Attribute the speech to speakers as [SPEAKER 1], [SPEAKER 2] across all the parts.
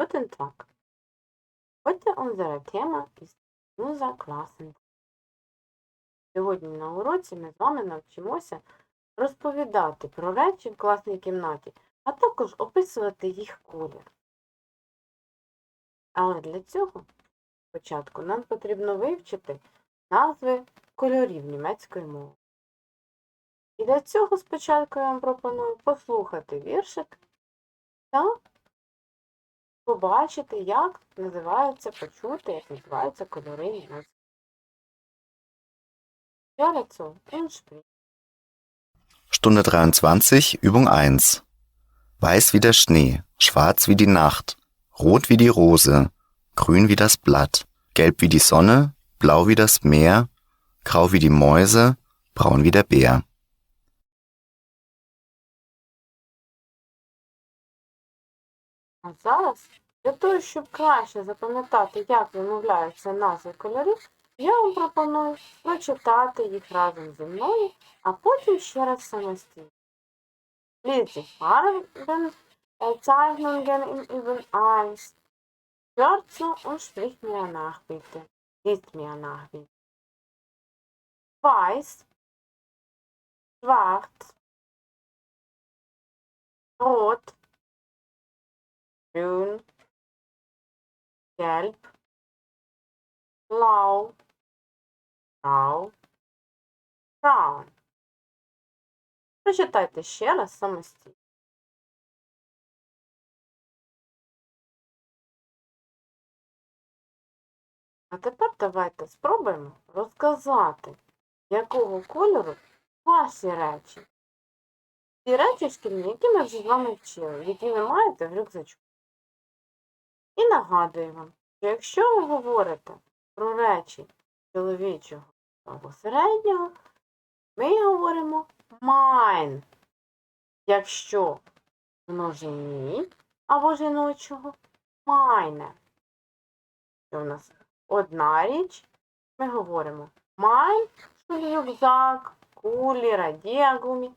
[SPEAKER 1] Guten Tag. Heute unsere Thema ist unser Klassen. Сьогодні на уроці ми з вами навчимося розповідати про речі в класній кімнаті, а також описувати їх колір. Але для цього спочатку нам потрібно вивчити назви кольорів німецької мови. І для цього спочатку я вам пропоную послухати віршик та побачити, як називаються, почути, як називаються кольори німецької. Dazu und sprich.
[SPEAKER 2] Stunde 23, Übung 1. Weiß wie der Schnee, schwarz wie die Nacht, rot wie die Rose, grün wie das Blatt, gelb wie die Sonne, blau wie das Meer, grau wie die Mäuse, braun wie der Bär.
[SPEAKER 1] А зараз, для того, щоб краще запам'ятати, як вимовляються назви кольорів, я вам пропоную прочитати їх разом зі мною, а потім ще раз самостійно. Lese Farben, Zeichnungen in Übung 1. Hört zu und spricht mir nach, bitte. Grün, gelb, blau, grau, braun. Прочитайте ще раз самостійно. А тепер давайте спробуємо розказати, якого кольору ваші речі. Ті речі шкільні, які ми вже з вами вчили, які ви маєте в рюкзачку. І нагадую вам, що якщо ви говорите про речі чоловічого або середнього, ми говоримо mine. Якщо в або жіночого майне. Що в нас одна річ, ми говоримо майн, рюкзак, кулі, радіагумі,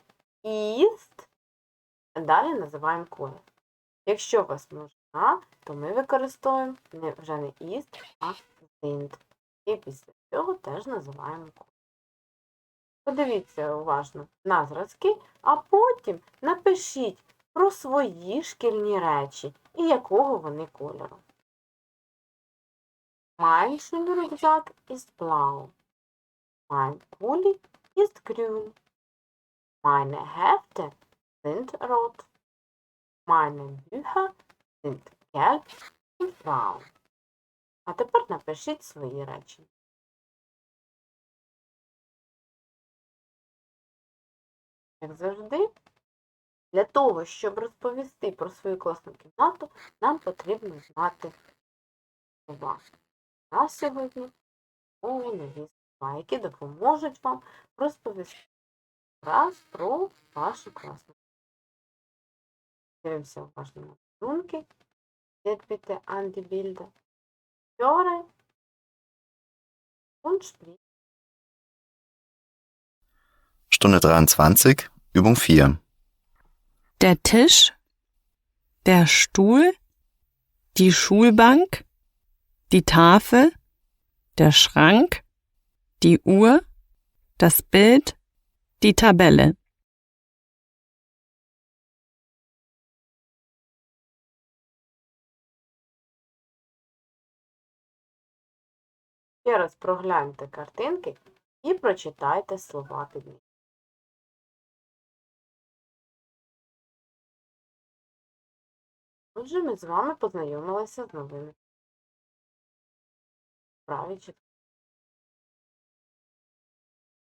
[SPEAKER 1] іст. Далі називаємо колір. Якщо у вас множина, то ми використовуємо не, вже не іст, а зинт. І після цього теж називаємо колір. Подивіться уважно на зразки, а потім напишіть про свої шкільні речі і якого вони кольору. Mein Schulrucksack ist blau. Mein Pulli ist grün. Meine Hefte sind rot. Meine Bücher sind gelb und braun. А тепер напишіть свої речі. Як завжди, для того, щоб розповісти про свою класну кімнату, нам потрібно знати слова. На сьогодні мову нові слова, які допоможуть вам розповісти раз про вашу класну. Дивимося уважно на Dunkel, geht bitte an die Bilder. Höre und sprich.
[SPEAKER 2] Stunde 23, Übung 4.
[SPEAKER 3] Der Tisch, der Stuhl, die Schulbank, die Tafel, der Schrank, die Uhr, das Bild, die Tabelle.
[SPEAKER 1] Ще раз прогляньте картинки і прочитайте слова під. Отже, ми з вами познайомилися з новими. Праві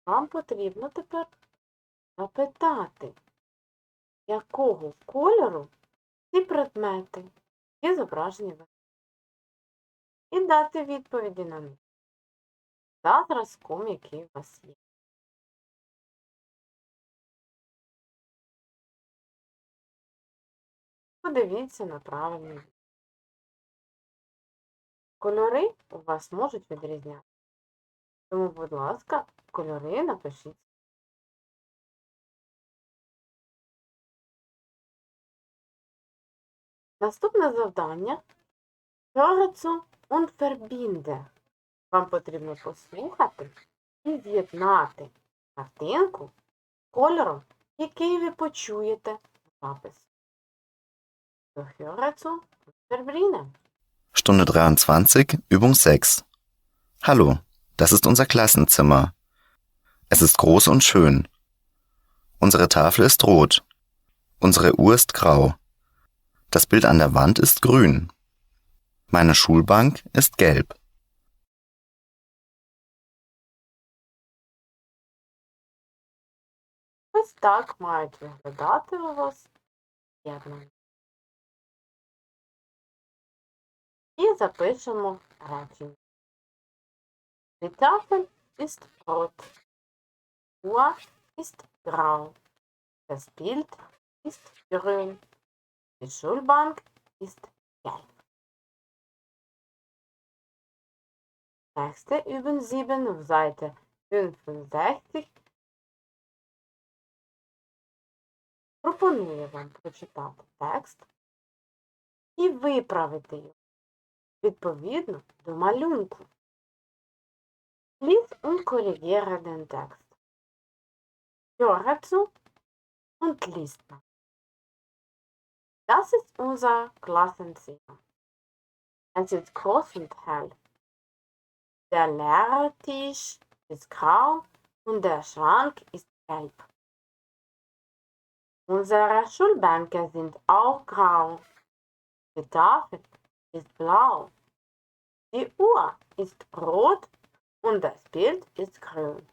[SPEAKER 1] Вам потрібно тепер запитати, якого кольору ці предмети є зображені і дати відповіді на них за зразком, який у вас є. Подивіться на відповіді. Кольори у вас можуть відрізняти. Тому, будь ласка, кольори напишіть. Наступне завдання und verbinde. Вам потрібно послухати і з'єднати картинку з кольором, який ви почуєте в записі. So, höre zu und verbinde.
[SPEAKER 2] Stunde 23, Übung 6. Hallo, das ist unser Klassenzimmer. Es ist groß und schön. Unsere Tafel ist rot. Unsere Uhr ist grau. Das Bild an der Wand ist grün. Meine Schulbank ist gelb.
[SPEAKER 1] Ось так мають виглядати у вас з'єднання. І запишемо речення. Die Tafel ist rot. Uhr ist grau. Das Bild ist grün. Die Schulbank ist gelb. Nächste üben 7 auf Seite 65 Пропоную вам прочитати текст і виправити його відповідно до малюнку. Lies und korrigiere den Text. Höre zu und liest mal. Das ist unser Klassenzimmer. Es ist groß und hell. Der Lehrertisch ist grau und der Schrank ist gelb. Unsere Schulbänke sind auch grau. Die Tafel ist blau. Die Uhr ist rot und das Bild ist grün.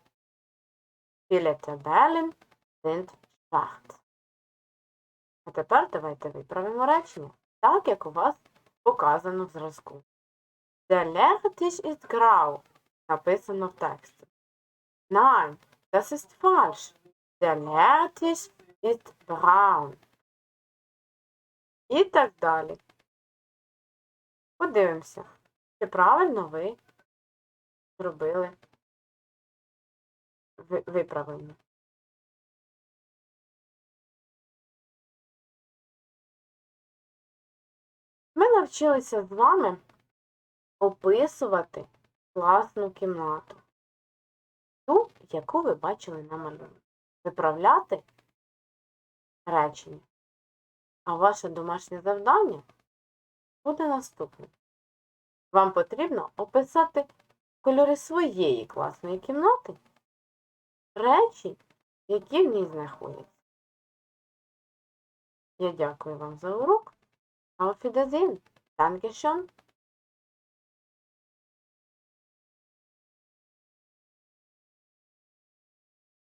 [SPEAKER 1] Viele Tabellen sind schwarz. А тепер давайте виправимо речення, так як у вас показано в зразку. Der Lehrtisch ist grau, написано в тексті. Nein, das ist falsch. Der Lehrtisch ist braun. І так далі. Подивимося, чи правильно ви зробили виправлення. Ми навчилися з вами описувати класну кімнату. Ту, яку ви бачили на малюнку. Виправляти речення. А ваше домашнє завдання буде наступним. Вам потрібно описати кольори своєї класної кімнати, речі, які в ній знаходяться. Я дякую вам за урок. Auf Wiedersehen. Dankeschön.